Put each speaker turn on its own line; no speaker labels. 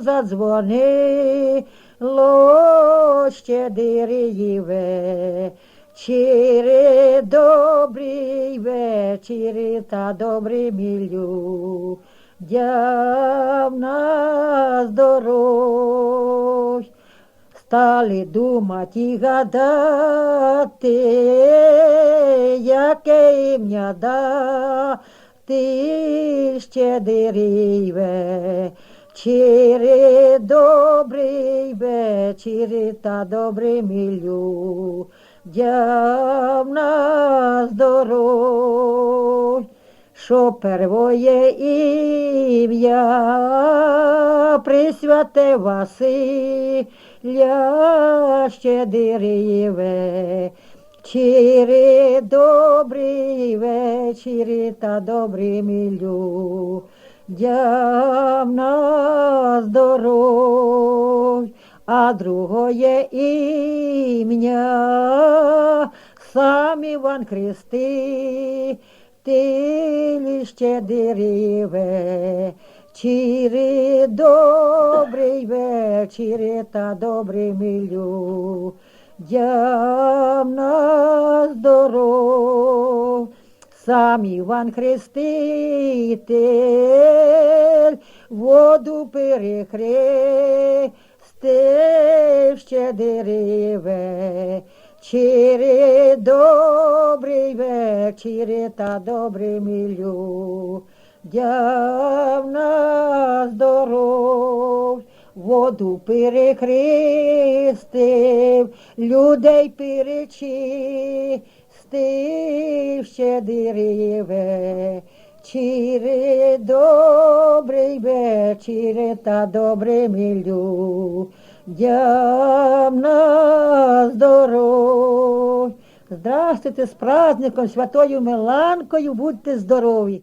задзвонило щедирієве. Чири добрий вечір та добрий мілю, дяв нас. Стали думати і гадати, яке ім'я дати щедиріве. Чири добрий вечір та добрий мілю, нас дорог, що первоє ім'я присвяте Василя щедиріве. Чири добрий вечір та добрий мілю, дям нас дорог, а другое ім'я сам Іван Христи, ти щедиріве. Чири добрий вечір та добрий милю, дям Сам Іван Хреститель воду перехрестив щедиріве. Чири добрий вечір та добрий милю, дяв нас дорог, воду перехрестив, людей перечистив щедиріве. Чири добрий вечір та добрим милю, дям нас дорог. Здравствуйте з праздником, святою Миланкою, будьте здорові!